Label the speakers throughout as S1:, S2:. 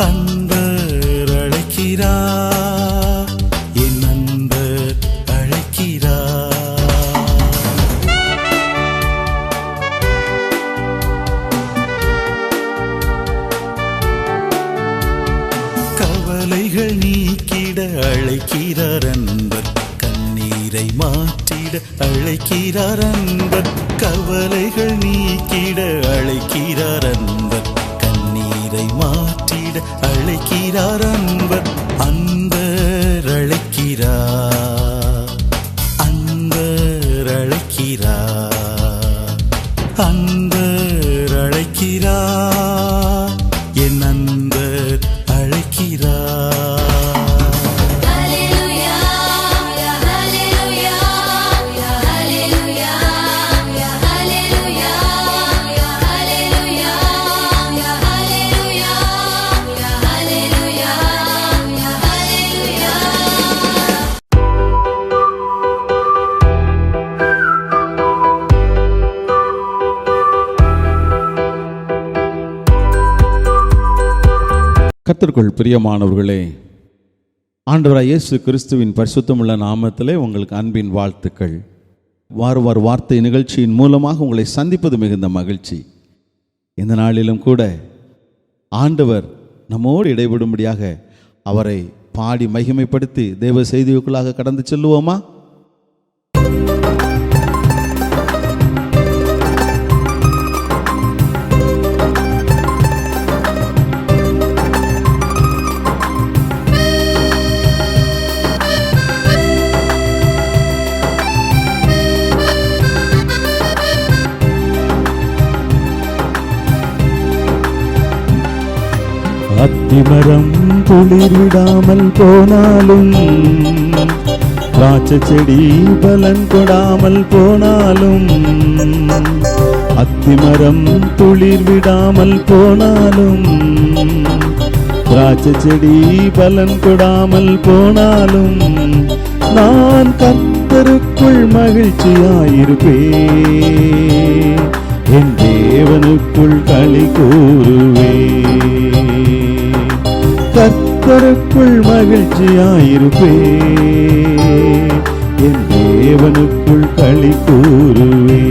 S1: அன்பர் அழைக்கிறார் என் அன்பர் அழைக்கிறார் கவலைகள் நீக்கிட அழைக்கிறார் அன்பர் கண்ணீரை மாற்றிட அழைக்கிறார் அன்பர் கவலைகள் நீக்கிட அழைக்கிறார் அன்பர் கண்ணீரை அழைக்கிறார் அன்பர். அன்பர் அழைக்கிறார்.
S2: கர்த்தருக்குள் பிரியமானவர்களே ஆண்டவராய் இயேசு கிறிஸ்துவின் பரிசுத்தமுள்ள நாமத்திலே உங்களுக்கு அன்பின் வாழ்த்துக்கள். வாரு வார் வார்த்தை நிகழ்ச்சியின் மூலமாக உங்களை சந்திப்பது மிகுந்த மகிழ்ச்சி. இந்த நாளிலும் கூட ஆண்டவர் நம்மோடு இடைவிடும்படியாக அவரை பாடி மகிமைப்படுத்தி தேவ செய்திக்குள்ளாக கடந்து செல்லுவோமா? அத்திமரம் துளிர் விடாமல் போனாலும் திராட்சை செடி பலன் கொடாமல் போனாலும் அத்திமரம் துளிர் விடாமல் போனாலும் திராட்சை செடி பலன் கொடாமல் போனாலும் நான் கர்த்தருக்குள் மகிழ்ச்சியாயிருப்பேன். என் தேவனுக்குள் களி கூறுவேன். கத்தருக்குள் மகிழ்ச்சியாயிருப்பே என் தேவனுக்குள் களி கூறுவே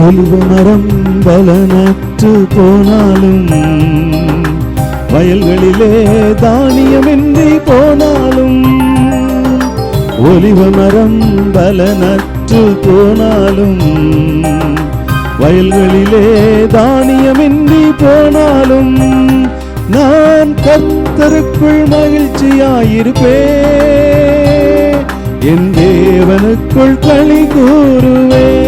S2: ஒலிவ மரம் பலனற்று போனாலும் வயல்களிலே தானியமின்றி போனாலும் ஒலிவ மரம் பலனற்று போனாலும் வயல்களிலே தானியமின்றி போனாலும் நான் கத்தருக்குள் மகிழ்ச்சியாயிருப்பேன். என் தேவனுக்குள் களி கூறுவேன்.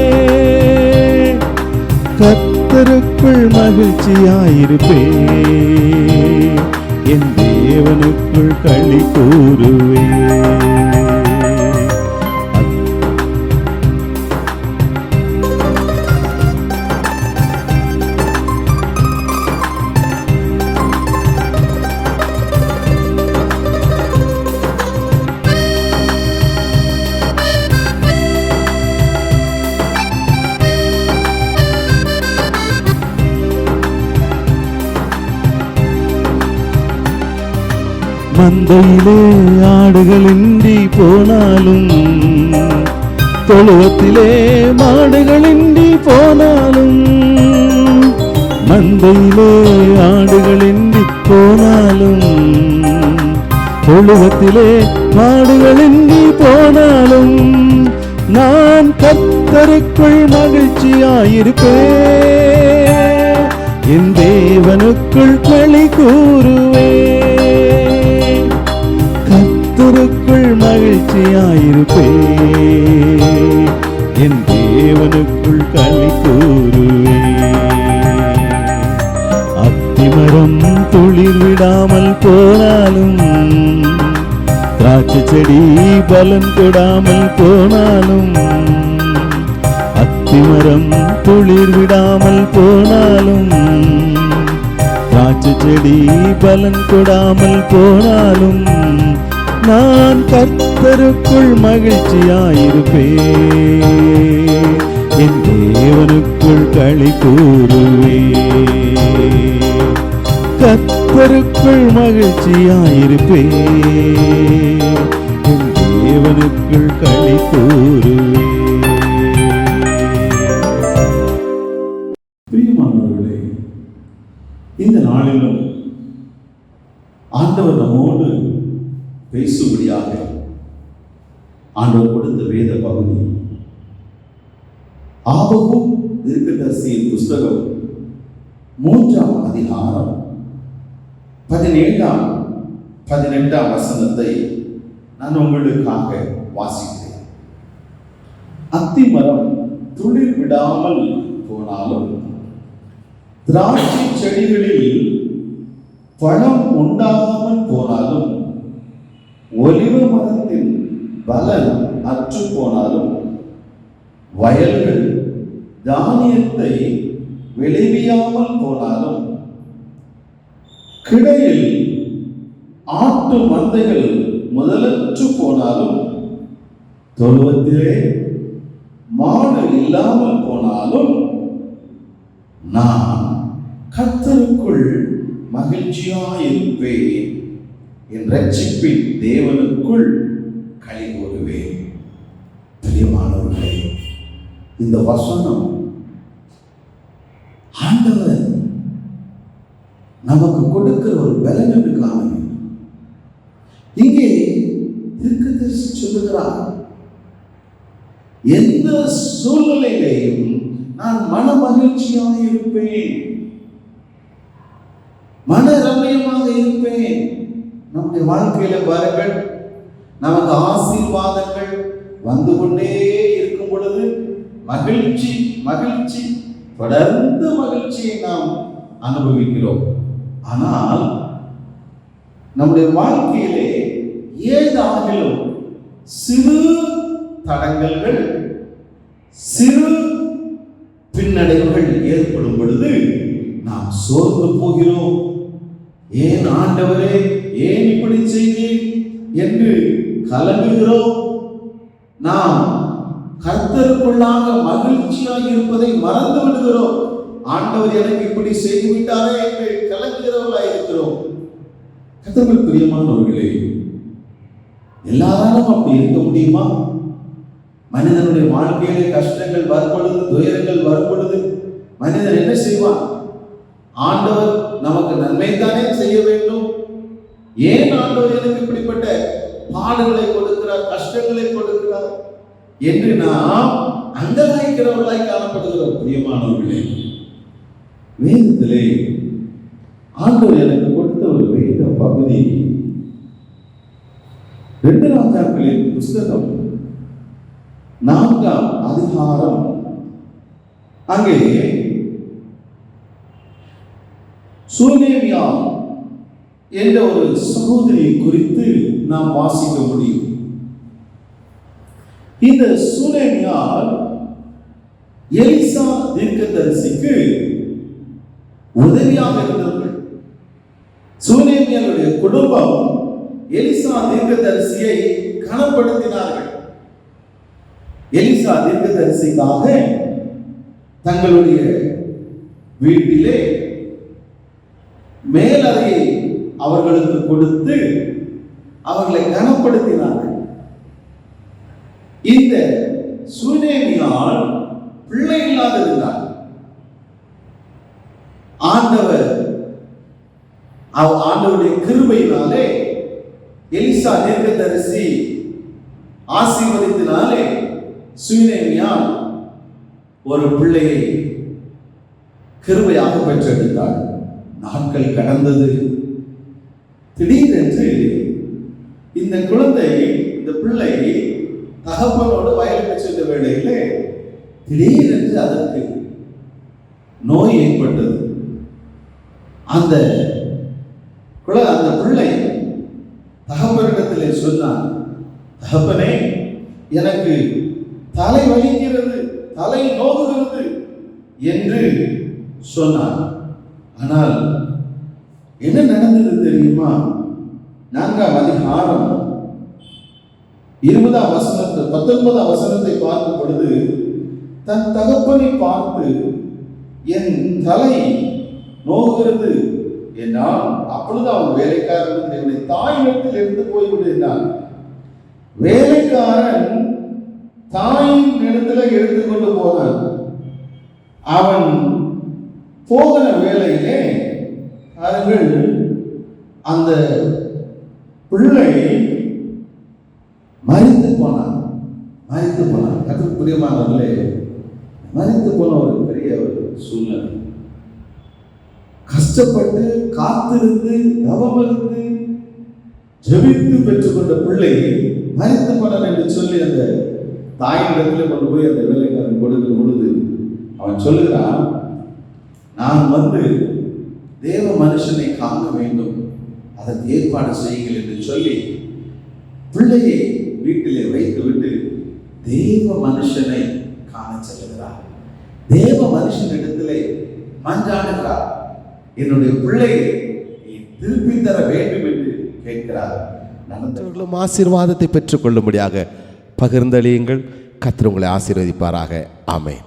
S2: கத்தருக்குள் மகிழ்ச்சியாயிருப்பே என் தேவனுக்குள் களி கூறுவேன். மந்தையிலே ஆடுகளின்றி போனாலும் தொழுவத்திலே மாடுகளின்றி போனாலும் மந்தையிலே ஆடுகளின்றி போனாலும் தொழுவத்திலே மாடுகளின்றி போனாலும் நான் கத்தருக்குள் மகிழ்ச்சியாயிருப்பேன். என் தேவனுக்குள் களி கூறு கர்த்தருக்குள் மகிழ்ச்சியாயிருப்பேன் என் தேவனுக்குள் களி கூறுவேன் அத்திமரம் துளிர் விடாமல் போனாலும் திராட்சை செடி பலன் கொடாமல் போனாலும் துளிர் விடாமல் போனாலும் திராட்சை செடி பலன் கொடாமல் போனாலும் நான் கர்த்தருக்குள் மகிழ்ச்சியாயிருப்பேன். என் தேவனுக்குள் களி கூறுவேன். கர்த்தருக்குள் மகிழ்ச்சியாயிருப்பேன். என் தேவனுக்குள் களி கூறுவேன். பகுதி. ஆபகும் தீர்க்கதரிசியின் புஸ்தகம் மூன்றாம் அதிகாரம் பதினேழாம் பதினெட்டாம் வசனத்தை நான் உங்களுக்காக வாசிக்கிறேன். அத்திமரம் துளிர் விடாமல் போனாலும் திராட்சை செடிகளில் பழம் உண்டாகாமல் போனாலும் ஒலிவ மரத்தின் பலன் அற்று போனாலும் வயல்கள் தானியத்தை விளைவியாமல் போனாலும் கிடையில் ஆட்டு மந்தைகள் முதலற்று போனாலும் தொழுவத்திலே மாடு இல்லாமல் போனாலும் நான் கத்தருக்குள் மகிழ்ச்சியாயிருப்பேன். என் ரட்சிப்பின் தேவனுக்குள் களி கூறுவேன் பிரியமானவர்களே இந்த வசனம் ஆண்டவர் நமக்கு கொடுக்கிற ஒரு பலன் என்று காண இங்கே திருக்கதரிசி சொல்லுகிறார் எந்த சூழ்நிலையிலையும் நான் மன மகிழ்ச்சியாக இருப்பேன். மன ரம்யமாக இருப்பேன். நம்முடைய வாழ்க்கையில பாருங்கள் நமக்கு ஆசீர்வாதங்கள் வந்து கொண்டே மகிழ்ச்சி மகிழ்ச்சி தொடர்ந்து மகிழ்ச்சியை நாம் அனுபவிக்கிறோம். ஆனால் நம்முடைய வாழ்க்கையிலே ஏதாகிலும் சிறு தடங்கல்கள் சிறு பின்னடைவுகள் ஏற்படும் பொழுது நாம் சோர்ந்து போகிறோம். ஏன் ஆண்டவரே ஏன் இப்படி செய்தேன் என்று கலங்குகிறோம். நாம் கர்த்தருக்குள்ளாக மகிழ்ச்சியாக இருப்பதை மறந்து விடுகிறோம். ஆண்டவர் எனக்கு இப்படி செய்து விட்டாரே என்று கலங்குகிறவர்களாக இருக்கிறோம். கர்த்தர்கள் பிரியமானவர்களே எல்லாராலும் அப்படி இருக்க முடியுமா? மனிதனுடைய வாழ்க்கையில கஷ்டங்கள் வரும்பொழுது துயரங்கள் வரும்பொழுது மனிதன் என்ன செய்வான்? ஆண்டவர் நமக்கு நன்மை தானே செய்ய வேண்டும். ஏன் ஆண்டவர் எனக்கு இப்படிப்பட்ட பாடுகளை கொடுக்கிறார் கஷ்டங்களை கொடுக்கிறார்? என்று நாம் அங்கலாய்க்கிறவர்களாய் காணப்படுகிறோம் பிரியமானவர்களே. வேதத்திலே ஆண்டவர் எனக்கு கொடுத்த ஒரு வேத பகுதி. ரெண்டு ராஜாக்களின் புஸ்தகம் நான்காம் அதிகாரம். அங்கே சூனேமியா என்ற ஒரு சகோதரி குறித்து நாம் வாசிக்க முடியும். இந்த சூனேமியார் எலிசா தீர்க்கதரிசிக்கு உதவியாக இருந்தவர்கள். சூனேமியாருடைய குடும்பம் எலிசா தீர்க்கதரிசியை கனப்படுத்தினார்கள். எலிசா தீர்க்கதரிசிக்காக தங்களுடைய வீட்டிலே மேலறையை அவர்களுக்கு கொடுத்து அவர்களை கனப்படுத்தினார்கள். இந்த சுனேமியால் பிள்ளை இல்லாதிருந்தார் ஆண்டவர் அவ- ஆண்டவருடைய கிருபையினாலே எலிசா தீர்க்கதரிசி ஆசீர்வதித்தினாலே சூனேமியால் ஒரு பிள்ளையை கிருபையாக பெற்றெடுத்தார். நாட்கள் கடந்தது. திடீரென்று இந்த குழந்தை இந்த பிள்ளை தகப்பனோடு வயலுக்கு சென்ற வேளையிலே திடீரென்று அதற்கு நோய் ஏற்பட்டது. அந்த குழ அந்த பிள்ளை தகப்பனிடத்திலே சொன்னான் தகப்பனே எனக்கு தலை வலிக்கிறது தலை நோகுகிறது என்று சொன்னார் ஆனால் என்ன நடந்தது தெரியுமா? நான்காம் அதிகாரம் இருபதாம் வசனத்தை பத்தொன்பதாம் வசனத்தை பார்க்கும் பொழுது தன் தகப்பனை பார்த்து என் தலை நோகிறது. என்னால் அப்பொழுது அவன் வேலைக்காரன் என்னுடைய தாயிடத்தில் இருந்து போய்விடு என்றான். வேலைக்காரன் தாயின் இடத்துல எடுத்துக்கொண்டு போனான். அவன் போகிற வேலையிலே அவர்கள் அந்த பிள்ளை மறித்து போனார். மறித்து போனார். கற்று புரியமானவர்களே மறித்து போன ஒரு பெரிய ஒரு சூழ்நிலை. கஷ்டப்பட்டு காத்திருந்து தவமிருந்து ஜெபித்து பெற்றுக்கொண்ட பிள்ளை மறித்து போனார் என்று சொல்லி அந்த தாயினிடத்தில் கொண்டு போய் அந்த வேலைக்காரன் கொடுக்கும் பொழுது அவன் சொல்லுகிறான் நான் வந்து தேவ மனுஷனை காண வேண்டும். அதற்கு ஏற்பாடு செய்யுங்கள் என்று சொல்லி பிள்ளையை வீட்டிலே வைத்துவிட்டு தேவ மனுஷனை காண செல்லுகிறார். தேவ மனுஷனிடத்திலே மஞ்சாடுகிறார். என்னுடைய பிள்ளையை திருப்பி தர வேண்டும் என்று கேட்கிறார்.
S3: நடந்தவர்களும் ஆசீர்வாதத்தை பெற்றுக்கொள்ளும்படியாக பகிர்ந்தளியுங்கள். கர்த்தர் உங்களை ஆசீர்வதிப்பாராக. ஆமேன்.